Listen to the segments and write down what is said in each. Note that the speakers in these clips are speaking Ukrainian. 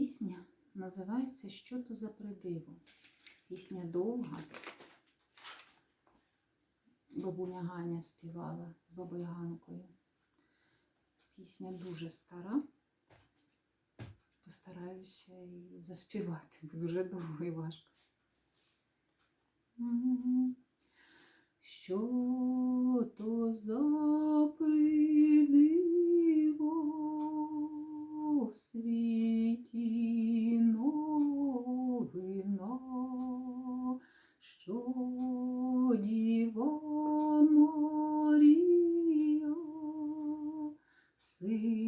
Пісня називається Що то за придиво. Пісня довга. Бабуня Ганя співала з бабою Ганкою. Пісня дуже стара. Постараюся і заспівати, бо дуже довго і важко. Що то за придиво сина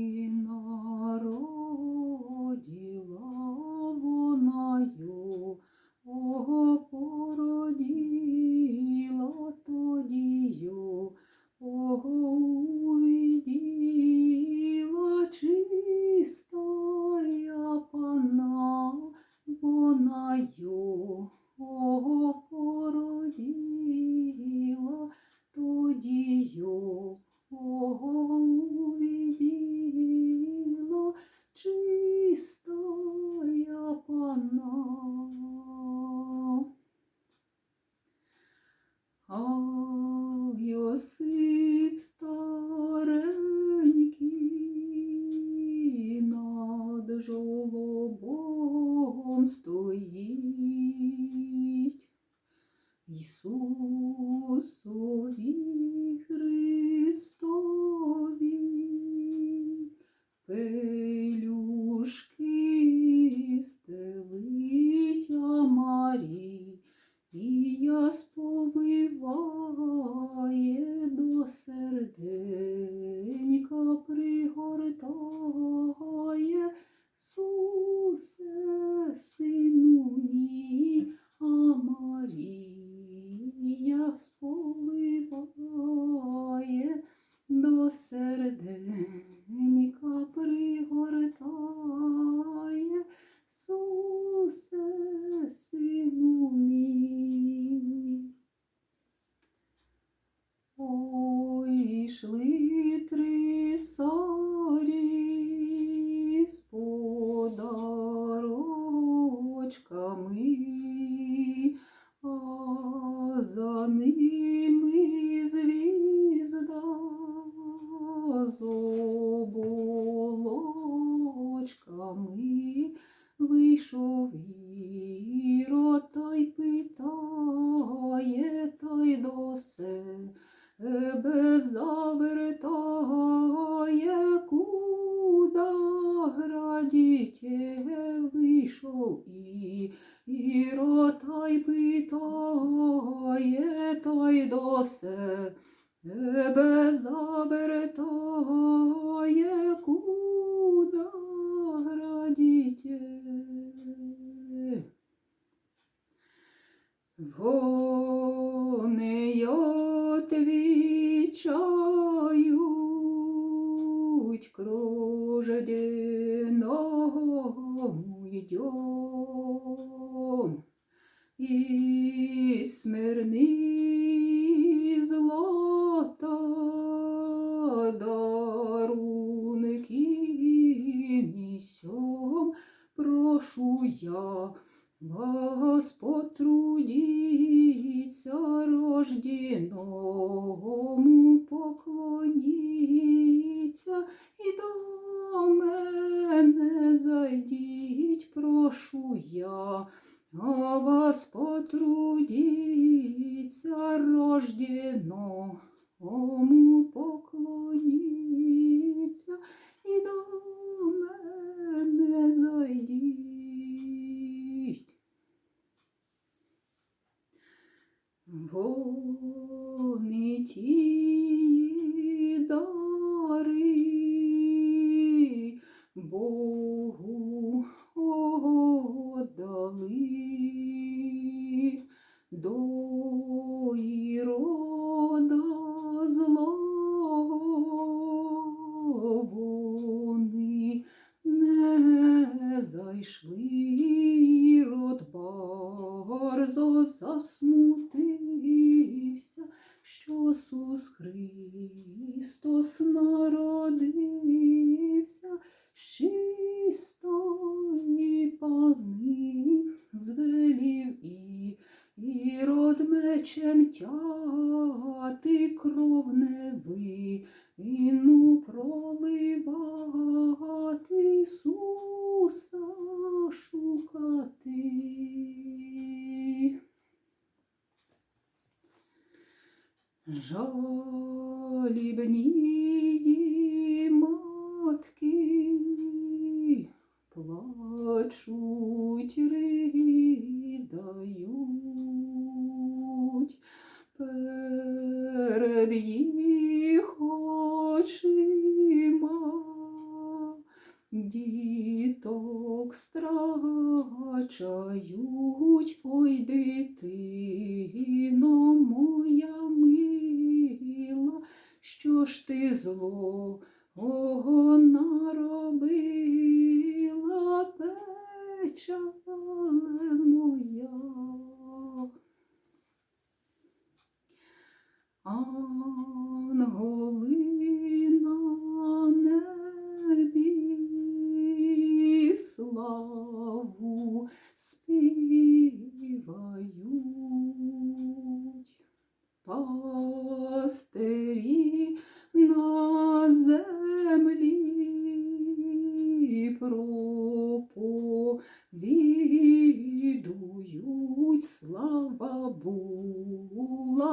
А Йосип старенький над жолобом стоїть. Ісусові Христові пелюшки стелить а Марі, і я сповиває до серденька вийшов Ірод та й питає, та й до себе завертає, куда градіте вийшов. Ірод та й питає, та до себе завертає, крожденому йдем, і смирни злота дарунки несем, прошу я. Вас потрудіться рожденому потрудіться рожденому поклоніться і до мене зайдіть. Вони ті дари Богу отдали засмутився, що Сус Христос народився, чистої пани звелів і, і род мечем тяти кров не Жалібні матки плачуть, ридають. Перед їх очима діток страчають, ой, дитино моя мила, що ж ти злого наробила,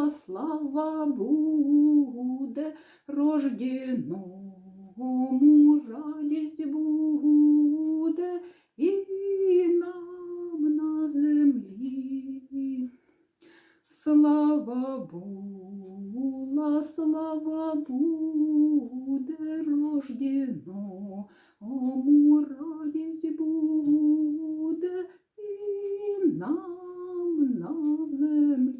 слава буде, рожденому радість буде і нам на землі. Слава була, слава буде, рожденому радість буде і нам на землі.